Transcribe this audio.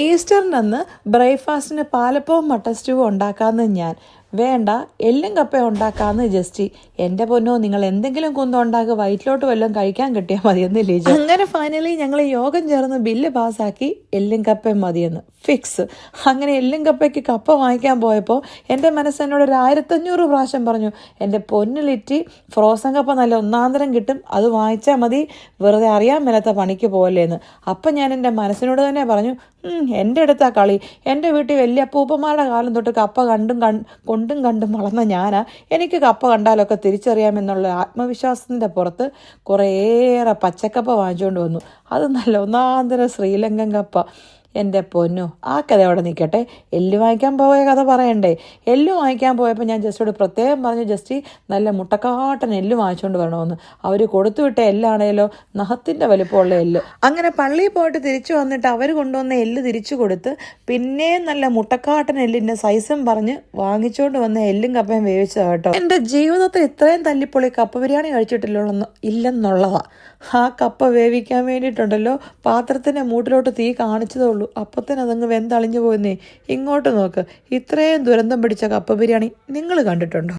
ഈസ്റ്ററിനന്ന് ബ്രേക്ക്ഫാസ്റ്റിന് പാലപ്പവും മട്ടൻ സ്റ്റൂവും ഉണ്ടാക്കാമെന്ന് ഞാൻ. വേണ്ട എല്ലും കപ്പ ഉണ്ടാക്കാമെന്ന് ജസ്റ്റ്. എന്റെ പൊന്നോ നിങ്ങൾ എന്തെങ്കിലും കുന്തം ഉണ്ടാക്കി വയറ്റിലോട്ട് വല്ലതും കഴിക്കാൻ കിട്ടിയാൽ മതിയെന്ന് ലിജു. അങ്ങനെ ഫൈനലി ഞങ്ങൾ യോഗം ചേർന്ന് ബില്ല് പാസ്സാക്കി എല്ലും കപ്പയും മതിയെന്ന്. ഫിക്സ് അങ്ങനെ എല്ലും കപ്പയ്ക്ക് കപ്പ വാങ്ങിക്കാൻ പോയപ്പോൾ എന്റെ മനസ്സ് എന്നോട് ഒരു ആയിരത്തഞ്ഞൂറ് പ്രാവശ്യം പറഞ്ഞു എന്റെ പൊന്നിലിറ്റി ഫ്രോസൺ കപ്പ നല്ല ഒന്നാന്തരം കിട്ടും അത് വാങ്ങിച്ചാൽ മതി വെറുതെ അറിയാൻ മേലാത്ത പണിക്ക് പോകല്ലേന്ന് അപ്പം ഞാൻ എന്റെ മനസ്സിനോട് തന്നെ പറഞ്ഞു "ഉം, എന്റെ അടുത്താ കളി. എന്റെ വീട്ടിൽ വലിയ അപ്പൂപ്പന്മാരുടെ കാലം തൊട്ട് കപ്പ കണ്ടും കണ് കൊണ്ടും കണ്ടും വളർന്ന ഞാനാ. എനിക്ക് കപ്പ കണ്ടാലൊക്കെ തിരിച്ചറിയാമെന്നുള്ള ആത്മവിശ്വാസത്തിന്റെ പുറത്ത് കുറേയേറെ പച്ചക്കപ്പ വാങ്ങിച്ചുകൊണ്ട് വന്നു. അത് നല്ല ഒന്നാന്തരം ശ്രീലങ്കൻ കപ്പ. എന്റെ പൊന്നു ആ കഥ അവിടെ നിൽക്കട്ടെ. എല്ല് വാങ്ങിക്കാൻ പോയ കഥ പറയണ്ടേ? എല്ല് വാങ്ങിക്കാൻ പോയപ്പോൾ ഞാൻ ജസ്റ്റോട് പ്രത്യേകം പറഞ്ഞു ജസ്റ്റ് നല്ല മുട്ടക്കാട്ടൻ എല്ല് വാങ്ങിച്ചുകൊണ്ട് വരണമെന്ന്. അവർ കൊടുത്തു വിട്ട എല്ലാണേലോ നഹത്തിന്റെ വലിപ്പമുള്ള എല്ല്. അങ്ങനെ പള്ളിയിൽ പോയിട്ട് തിരിച്ചു വന്നിട്ട് അവർ കൊണ്ടുവന്ന എല്ല് തിരിച്ചു കൊടുത്ത് പിന്നെയും നല്ല മുട്ടക്കാട്ടൻ എല്ലിന്റെ സൈസും പറഞ്ഞ് വാങ്ങിച്ചുകൊണ്ട് വന്ന എല്ലും കപ്പയും വേവിച്ചതാണ് കേട്ടോ. എന്റെ ജീവിതത്തിൽ ഇത്രയും തല്ലിപ്പൊളി കപ്പ ബിരിയാണി കഴിച്ചിട്ടില്ലെന്ന് ഇല്ലെന്നുള്ളതാണ് ആ കപ്പ വേവിക്കാൻ വേണ്ടിയിട്ടുണ്ടല്ലോ പാത്രത്തിന്റെ മൂട്ടിലോട്ട് തീ കാണിച്ചതേ ഉള്ളൂ. അപ്പത്തിന് അതങ്ങ് വെന്തളിഞ്ഞു പോയെന്നേ. ഇങ്ങോട്ട് നോക്ക്. ഇത്രയും ദുരന്തം പിടിച്ച കപ്പ ബിരിയാണി നിങ്ങൾ കണ്ടിട്ടുണ്ടോ?